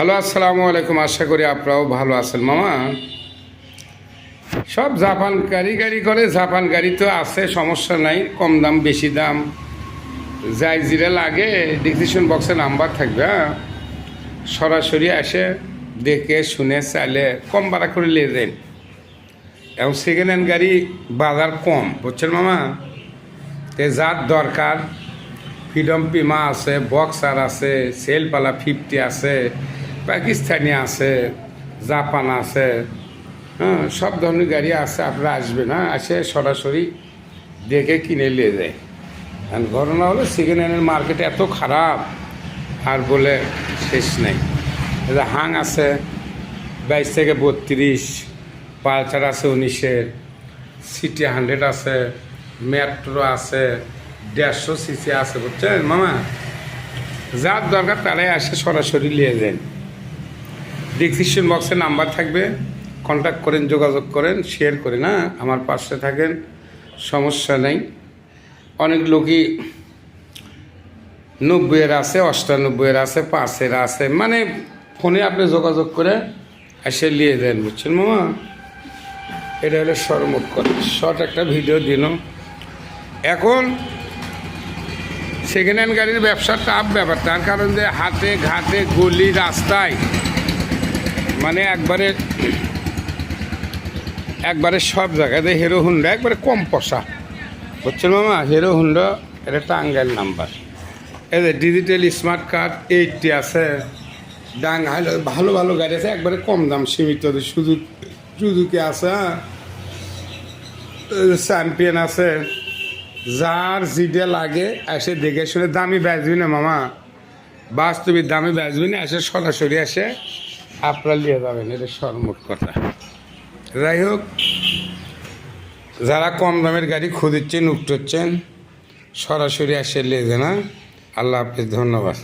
Hello, আসসালামু আলাইকুম। আশা করি আপনারাও ভালো আছেন। মামা, সব জাপান গাড়ি গাড়ি করে, জাপান গাড়ি তো আছে, সমস্যা নাই, কম দাম, বেশি দাম। যাই জিরে লাগে ডিসিশন বক্সে নাম্বার থাকবে হ্যাঁ? সরাসরি এসে দেখে, শুনে, চাইলে কম ভাড়া করে নিয়ে যান এবং সেকেন্ড হ্যান্ড গাড়ি বাজার কম, বুঝছেন মামা? তে যার দরকার ফ্রিডম পিমা আছে বক্সার আছে সেলপালা ফিফটি আছে পাকিস্তানি আছে, জাপান আছে হ্যাঁ সব ধরনের গাড়ি আছে, আপনারা আসবেন হ্যাঁ আসে সরাসরি দেখে কিনে নিয়ে যায়। আর ঘটনা হলো সেকেন্ড হ্যান্ডের মার্কেট এত খারাপ, আর বলে শেষ নেই। হাং আছে, বাইশ থেকে বত্রিশ পালচার আছে উনিশের সিটি হান্ড্রেড আছে, মেট্রো আছে, দেড়শো সিসি আছে, বুঝছেন, মামা? যার দরকার তারাই আসে সরাসরি নিয়ে যান ডিসক্রিপশন বক্সে নাম্বার থাকবে কন্ট্যাক্ট করেন, যোগাযোগ করেন শেয়ার করেন হ্যাঁ? আমার পাশে থাকেন, সমস্যা নেই। অনেক লোকই নব্বইয়ের আছে, অষ্টানব্বইয়ের আছে, পাঁচের আছে মানে ফোনে আপনি যোগাযোগ করে এসে নিয়ে দেন বুঝছেন মামা? এটা হলো সরমুখ করে শর্ট একটা ভিডিও দিন। এখন সেকেন্ড হ্যান্ড গাড়ির ব্যবসা টাফ ব্যাপার তার কারণ যে হাতে ঘাটে, গলি, রাস্তায় মানে একবারে একবারে সব জায়গাতে হিরো হুন্ডা, একবারে কম পয়সা বুঝছেন মামা? হিরো হুন্ডা, এটা টাঙ্গাইল নাম্বার এই যে ডিজিটাল স্মার্ট কার্ড এইটটি আছে ডাং ভালো ভালো গাড়ি আছে, একবারে কম দাম সীমিত। শুধু সুজুকি আছে চ্যাম্পিয়ন আছে। যার যেটা লাগে, এসে দেখে শুনে দামি বেচবি না মামা। বাস্তবিক দামি বেচবি না, এসে সরাসরি এসে আপনারা নিয়ে যাবেন, এটা সর্বমোট কথা যাই হোক, যারা কম দামের গাড়ি খুঁজছেন, উঠছেন, সরাসরি আসে নিয়ে না? আল্লাহ হাফিজ, ধন্যবাদ